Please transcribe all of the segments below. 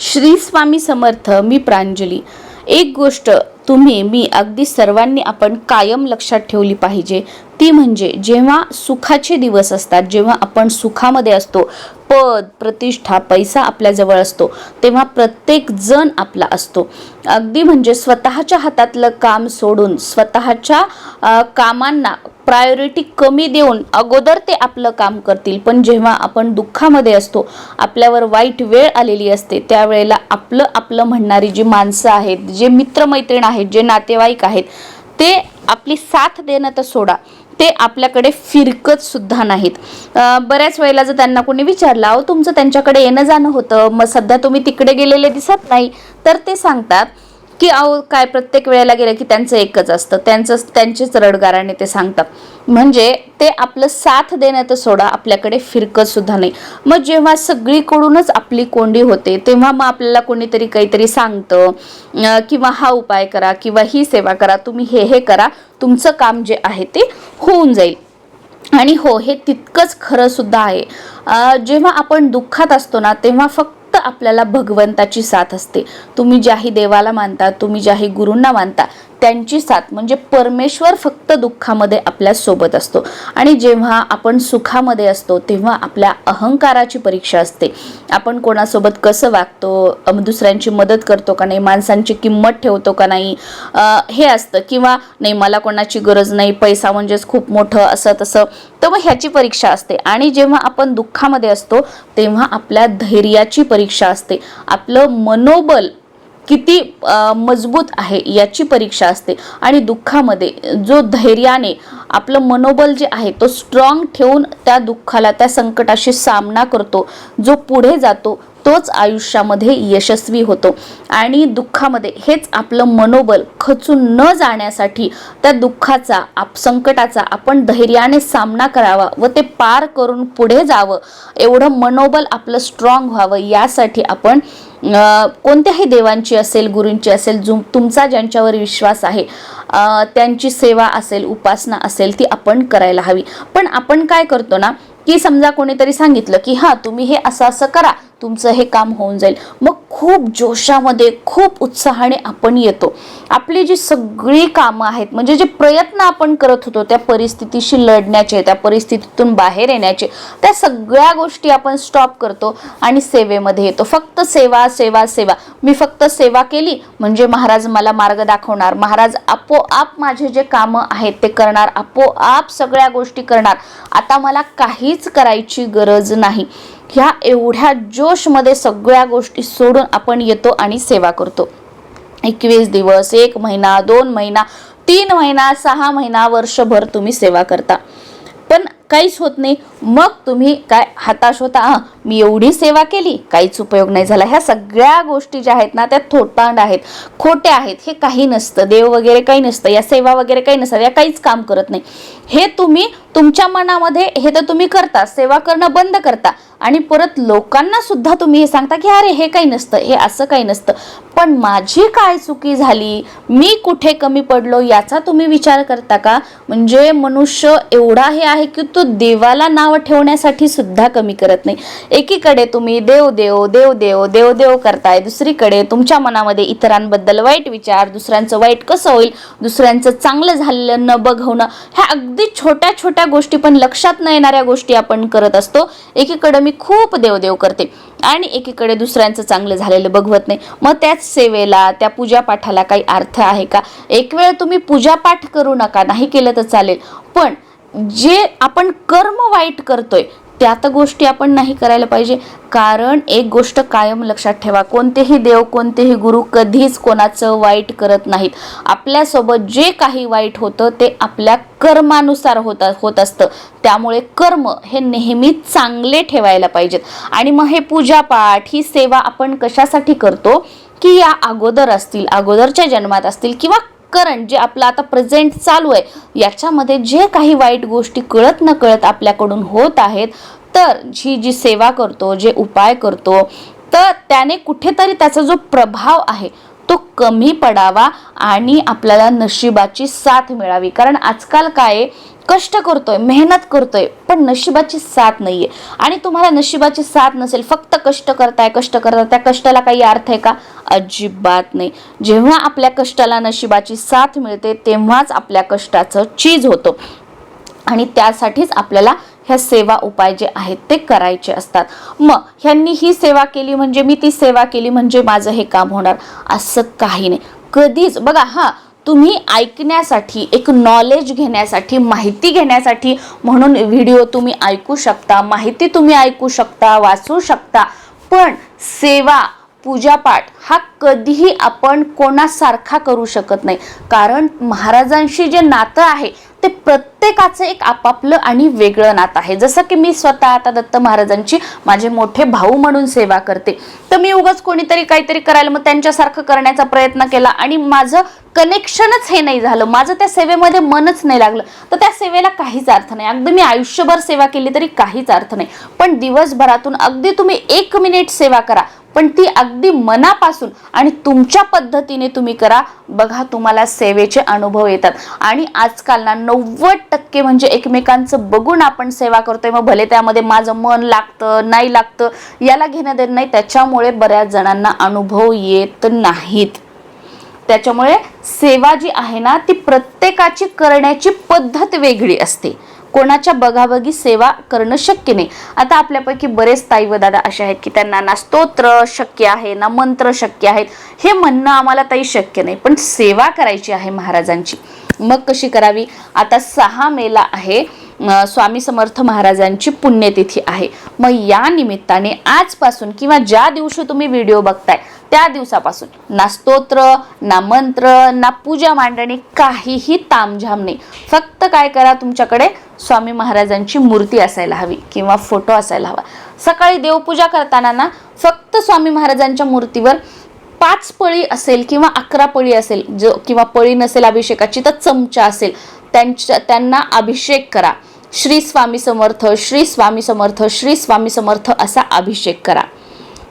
श्री स्वामी समर्थ मी प्रांजली. एक गोष्ट तुम्ही मी अगदी सर्वांनी आपण कायम लक्षात ठेवली पाहिजे. ती म्हणजे जेव्हा सुखाचे दिवस असतात जेव्हा आपण सुखामध्ये असतो पद प्रतिष्ठा पैसा आपल्याजवळ असतो तेव्हा प्रत्येक जण आपला असतो. अगदी म्हणजे स्वतःच्या हातातलं काम सोडून स्वतःच्या कामांना प्रायोरिटी कमी देऊन अगोदर ते आपलं काम करतील. पण जेव्हा आपण दुःखामध्ये असतो आपल्यावर वाईट वेळ आलेली असते त्यावेळेला आपलं आपलं म्हणणारी जी माणसं आहेत जे मित्रमैत्रीण आहेत जे नातेवाईक आहेत ते आपली साथ देणं तर सोडा. ते आपल्याकडे फिरकत सुद्धा नाहीत. बऱ्याच वेळेला जर त्यांना कोणी विचारलं अहो तुमचं त्यांच्याकडे येणं जाणं होतं. मग सध्या तुम्ही तिकडे गेलेले दिसत नाही. तर ते सांगतात की अहो काय प्रत्येक वेळेला गेलं की त्यांचं एकच असतं. त्यांचं त्यांचेच रडगाराने ते सांगतात. म्हणजे ते आपलं साथ देणं तर सोडा आपल्याकडे फिरकत सुद्धा नाही. मग जेव्हा सगळीकडूनच आपली कोंडी होते तेव्हा मग आपल्याला कोणीतरी काहीतरी सांगतं किंवा हा उपाय करा किंवा ही सेवा करा तुम्ही हे हे करा तुमचं काम जे आहे ते होऊन जाईल. आणि हो हे तितकंच खरं सुद्धा आहे. जेव्हा आपण दुःखात असतो ना तेव्हा फक्त आपल्याला भगवंताची साथ असते. तुम्ही ज्याही देवाला मानता तुम्ही ज्याही गुरूंना मानता त्यांची साथ. म्हणजे परमेश्वर फक्त दुःखामध्ये आपल्यासोबत असतो. आणि जेव्हा आपण सुखामध्ये असतो तेव्हा आपल्या अहंकाराची परीक्षा असते. आपण कोणासोबत कसं वागतो दुसऱ्यांची मदत करतो का नाही माणसांची किंमत ठेवतो का नाही हे असतं. किंवा नाही मला कोणाची गरज नाही पैसा म्हणजेच खूप मोठं असं तसं तर मग ह्याची परीक्षा असते. आणि जेव्हा आपण दुःखामध्ये असतो तेव्हा आपल्या धैर्याची परीक्षा असते. आपलं मनोबल किती मजबूत आहे याची परीक्षा असते. आणि दुःखामध्ये जो धैर्याने आपलं मनोबल जे आहे तो स्ट्रॉंग ठेवून त्या दुःखाला त्या संकटाशी सामना करतो जो पुढे जातो तोच आयुष्यामध्ये यशस्वी होतो. आणि दुःखामध्ये हेच आपलं मनोबल खचून न जाण्यासाठी त्या दुःखाचा आप संकटाचा आपण धैर्याने सामना करावा व ते पार करून पुढे जावं. एवढं मनोबल आपलं स्ट्रॉंग व्हावं यासाठी आपण कोणत्याही देवांची असेल गुरूंची असेल जो तुमचा ज्यांच्यावर विश्वास आहे त्यांची सेवा असेल उपासना असेल ती आपण करायला हवी. पण आपण काय करतो ना की समजा कोणीतरी सांगितलं की हां तुम्ही हे असं असं करा तुमचं हे काम होऊन जाईल. मग खूप जोशामध्ये खूप उत्साहाने आपण येतो. आपली जी सगळी कामं आहेत म्हणजे जे प्रयत्न आपण करत होतो त्या परिस्थितीशी लढण्याचे त्या परिस्थितीतून बाहेर येण्याचे त्या सगळ्या गोष्टी आपण स्टॉप करतो आणि सेवेमध्ये येतो. फक्त सेवा सेवा सेवा. मी फक्त सेवा केली म्हणजे महाराज मला मार्ग दाखवणार. महाराज आपोआप माझे जे कामं आहेत ते करणार. आपोआप सगळ्या गोष्टी करणार. आता मला काहीच करायची गरज नाही. ह्या एवढ्या जोशमध्ये सगळ्या गोष्टी सोडून आपण येतो आणि सेवा करतो. एकवीस दिवस एक महिना दोन महिना तीन महिना सहा महिना वर्षभर तुम्ही सेवा करता. काहीच होत नाही. मग तुम्ही काय हताश होता? हा मी एवढी सेवा केली काहीच उपयोग नाही झाला. ह्या सगळ्या गोष्टी ज्या आहेत ना त्या थोटांड आहेत. खोट्या आहेत. हे काही नसतं. देव वगैरे काही नसतं. या सेवा वगैरे काही नसतं या काहीच काम करत नाही. हे तुम्ही तुमच्या मनामध्ये हे तर तुम्ही करता. सेवा करणं बंद करता. आणि परत लोकांना सुद्धा तुम्ही हे सांगता की अरे हे काही नसतं. हे असं काही नसतं. पण माझी काय चुकी झाली? मी कुठे कमी पडलो? याचा तुम्ही विचार करता का? म्हणजे मनुष्य एवढा हे आहे की तो देवाला नाव ठेवण्यासाठी सुद्धा कमी करत नाही. एकीकडे तुम्ही देव देव देव देव देव देव करताय दुसरीकडे तुमच्या मनामध्ये इतरांबद्दल वाईट विचार दुसऱ्यांचं वाईट कसं होईल दुसऱ्यांचं चांगलं झालेलं न बघवणं ह्या अगदी छोट्या छोट्या गोष्टी पण लक्षात न येणाऱ्या गोष्टी आपण करत असतो. एकीकडे मी खूप देवदेव करते आणि एकीकडे दुसऱ्यांचं चांगलं झालेलं बघवत नाही. मग त्याच सेवेला त्या पूजापाठाला काही अर्थ आहे का? एक वेळ तुम्ही पूजापाठ करू नका नाही केलं तर चालेल. पण जे आपण कर्म वाईट करतोय त्या तर गोष्टी आपण नाही करायला पाहिजे. कारण एक गोष्ट कायम लक्षात ठेवा कोणतेही देव कोणतेही गुरु कधीच कोणाचं वाईट करत नाहीत. आपल्यासोबत जे काही वाईट होतं ते आपल्या कर्मानुसार होत होत असतं. त्यामुळे कर्म हे नेहमी चांगले ठेवायला पाहिजेत. आणि मग हे पूजापाठ ही सेवा आपण कशासाठी करतो? की या अगोदर असतील अगोदरच्या जन्मात असतील किंवा करंट जे आपलं आता प्रेझेंट चालू आहे याच्यामध्ये जे काही वाईट गोष्टी कळत न कळत आपल्याकडून होत आहेत तर जी जी सेवा करतो जे उपाय करतो तर त्याने कुठेतरी त्याचा जो प्रभाव आहे तो कमी पडावा आणि आपल्याला नशिबाची साथ मिळावी. कारण आजकाल काय आहे, कष्ट करतोय मेहनत करतोय पण नशिबाची साथ नाही आहे आणि तुम्हाला नशिबाची साथ नसेल फक्त कष्ट करताय कष्ट करताय त्या कष्टाला काही अर्थ आहे का? अजिबात नाही. जेव्हा आपल्या कष्टाला नशिबाची साथ मिळते तेव्हाच आपल्या कष्टाचं चीज होतं. आणि त्यासाठीच आपल्याला ह्या सेवा उपाय जे आहेत ते करायचे असतात. मग ह्यांनी ही सेवा केली म्हणजे मी ती सेवा केली म्हणजे माझं हे काम होणार. असं काही नाही. कधीच बघा हां तुम्ही ऐकण्यासाठी एक नॉलेज घेण्यासाठी माहिती घेण्यासाठी म्हणून व्हिडिओ तुम्ही ऐकू शकता माहिती तुम्ही ऐकू शकता वाचू शकता. पण सेवा पूजापाठ हा कधीही आपण कोणासारखा करू शकत नाही. कारण महाराजांशी जे नातं आहे ते प्रत्येकाचं एक आपापलं आणि वेगळं नातं आहे. जसं की मी स्वतः आता दत्त महाराजांची माझे मोठे भाऊ म्हणून सेवा करते. तर मी उगाच कोणीतरी काहीतरी करायला मग त्यांच्यासारखं करण्याचा प्रयत्न केला आणि माझं कनेक्शनच हे नाही झालं. माझं त्या सेवेमध्ये मनच नाही लागलं. तर त्या सेवेला काहीच अर्थ नाही. अगदी मी आयुष्यभर सेवा केली तरी काहीच अर्थ नाही. पण दिवसभरातून अगदी तुम्ही एक मिनिट सेवा करा. पण ती अगदी मनापासून आणि तुमच्या पद्धतीने तुम्ही करा. बघा तुम्हाला सेवेचे अनुभव येतात. आणि आजकाल ना नव्वद टक्के म्हणजे एकमेकांचं बघून आपण सेवा करतोय. मग भले त्यामध्ये माझं मन लागतं नाही लागतं याला घेणं देणं नाही. त्याच्यामुळे बऱ्याच जणांना अनुभव येत नाहीत. त्याच्यामुळे सेवा जी आहे ना ती प्रत्येकाची करण्याची पद्धत वेगळी असते. कोणाच्या बघाबघी सेवा करणं शक्य नाही. आता आपल्यापैकी बरेच ताई व दादा असे आहेत की त्यांना ना स्तोत्र शक्य आहे ना मंत्र शक्य आहेत हे म्हणणं आम्हाला ताई शक्य नाही. पण सेवा करायची आहे महाराजांची. मग कशी करावी? आता सहा मेला आहे. स्वामी समर्थ महाराजांची पुण्यतिथी आहे. मग या निमित्ताने आजपासून किंवा ज्या दिवशी तुम्ही व्हिडिओ बघताय त्या दिवसापासून. ना स्तोत्र ना मंत्र ना पूजा मांडणी काहीही तामझाम नाही. फक्त काय करा तुमच्याकडे स्वामी महाराजांची मूर्ती असायला हवी किंवा फोटो असायला हवा. सकाळी देवपूजा करताना ना फक्त स्वामी महाराजांच्या मूर्तीवर पाच पळी असेल किंवा अकरा पळी असेल जो किंवा पळी नसेल अभिषेकाची तर चमचा असेल त्यांच्या त्यांना अभिषेक करा. श्री स्वामी समर्थ श्री स्वामी समर्थ श्री स्वामी समर्थ असा अभिषेक करा.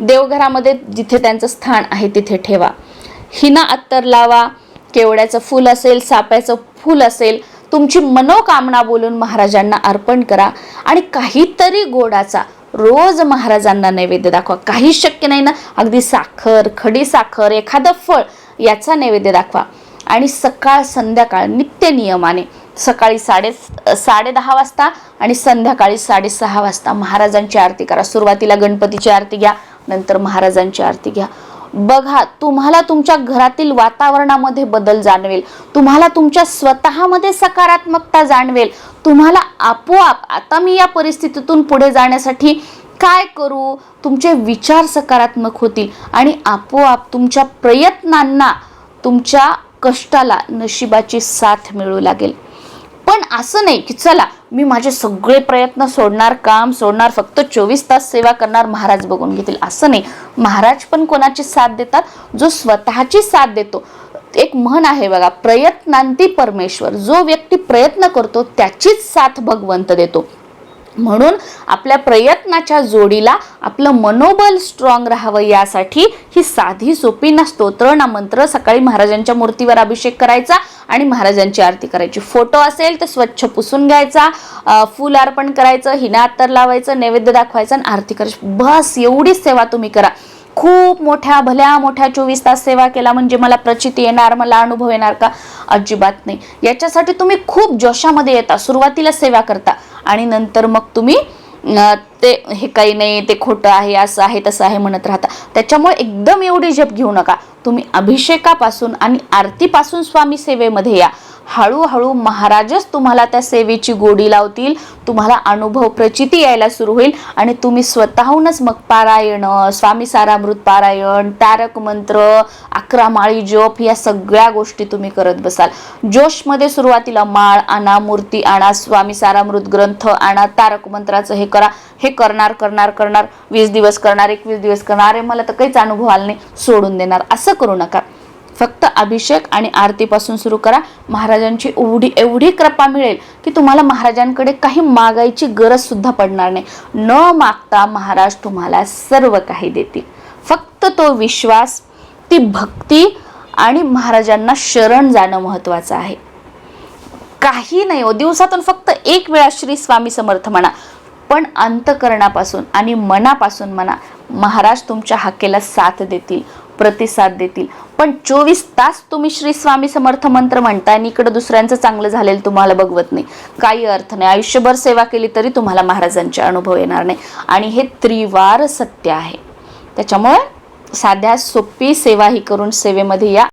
देवघरामध्ये जिथे त्यांचं स्थान आहे तिथे ठेवा. हिना अत्तर लावा केवड्याचं फूल असेल साप्याचं फूल असेल तुमची मनोकामना बोलून महाराजांना अर्पण करा आणि काहीतरी गोडाचा रोज महाराजांना नैवेद्य दाखवा. काही शक्य नाही ना अगदी साखर खडी साखर एखादं फळ याचा नैवेद्य दाखवा. आणि सकाळ संध्याकाळ नित्य नियमाने सकाळी साडे साडे दहा वाजता आणि संध्याकाळी साडेसहा वाजता महाराजांची आरती करा. सुरुवातीला गणपतीची आरती घ्या नंतर महाराजांची आरती घ्या. बघा तुम्हाला तुमच्या घरातील वातावरणामध्ये बदल जाणवेल. तुम्हाला तुमच्या स्वतःमध्ये सकारात्मकता जाणवेल. तुम्हाला आपोआप आता मी या परिस्थितीतून पुढे जाण्यासाठी काय करू? तुमचे विचार सकारात्मक होतील आणि आपोआप तुमच्या प्रयत्नांना तुमच्या कष्टाला नशिबाची साथ मिळू लागेल. पण असं नाही की चला मी माझे सगळे प्रयत्न सोडणार काम सोडणार फक्त चोवीस तास सेवा करणार महाराज बघून घेतील. असं नाही. महाराज पण कोणाची साथ देतात? जो स्वतःची साथ देतो. एक म्हण आहे बघा प्रयत्नांती परमेश्वर. जो व्यक्ती प्रयत्न करतो त्याचीच साथ भगवंत देतो. म्हणून आपल्या प्रयत्नाच्या जोडीला आपलं मनोबल स्ट्रॉंग राहावं यासाठी ही साधी सोपी ना स्तोत्र ना मंत्र सकाळी महाराजांच्या मूर्तीवर अभिषेक करायचा आणि महाराजांची आरती करायची. फोटो असेल तर स्वच्छ पुसून घ्यायचा फूल अर्पण करायचं हिना अत्तर लावायचं नैवेद्य दाखवायचं आणि आरती करायची. बस एवढीच सेवा तुम्ही करा. खूप मोठ्या भल्या मोठ्या चोवीस तास सेवा केला म्हणजे मला प्रचिती येणार मला अनुभव येणार का? अजिबात नाही. याच्यासाठी तुम्ही खूप जोशामध्ये येता सुरुवातीला सेवा करता. आणि नंतर मग तुम्ही ते हे काही नाही ते खोटं आहे असं आहे तसं आहे म्हणत राहता. त्याच्यामुळे एकदम एवढी झेप घेऊ नका. तुम्ही अभिषेकापासून आणि आरतीपासून स्वामी सेवेमध्ये या. हळूहळू महाराजच तुम्हाला त्या सेवेची गोडी लावतील तुम्हाला अनुभव प्रचिती यायला सुरू होईल आणि तुम्ही स्वतःहूनच मग पारायण स्वामी सारामृत पारायण तारक मंत्र अकरा माळी जप या सगळ्या गोष्टी तुम्ही करत बसाल. जोशमध्ये सुरुवातीला माळ आणा मूर्ती आणा स्वामी सारामृत ग्रंथ आणा तारक मंत्राचं हे करा हे करणार करणार करणार वीस दिवस करणार एकवीस दिवस करणार अरे मला तर काहीच अनुभव आला नाही सोडून देणार असं करू नका. फक्त अभिषेक आणि आरतीपासून सुरू करा. महाराजांची एवढी एवढी कृपा मिळेल की तुम्हाला महाराजांकडे काही मागायची गरज सुद्धा पडणार नाही. न मागता महाराज तुम्हाला सर्व काही देतील. फक्त तो विश्वास ती भक्ती आणि महाराजांना शरण जाणं महत्त्वाचं आहे. काही नाही हो दिवसातून फक्त एक वेळा श्री स्वामी समर्थ म्हणा. पण अंतकरणापासून आणि मनापासून म्हणा महाराज तुमच्या हाकेला साथ देतील. प्रतिसाद देतील. पण चोवीस तास तुम्ही श्री स्वामी समर्थ मंत्र म्हणताय आणि इकडं दुसऱ्यांचं चांगलं झालेलं तुम्हाला बघवत नाही. काही अर्थ नाही. आयुष्यभर सेवा केली तरी तुम्हाला महाराजांचे अनुभव येणार नाही. आणि हे त्रिवार सत्य आहे. त्याच्यामुळे साध्या सोपी सेवा ही करून सेवेमध्ये या.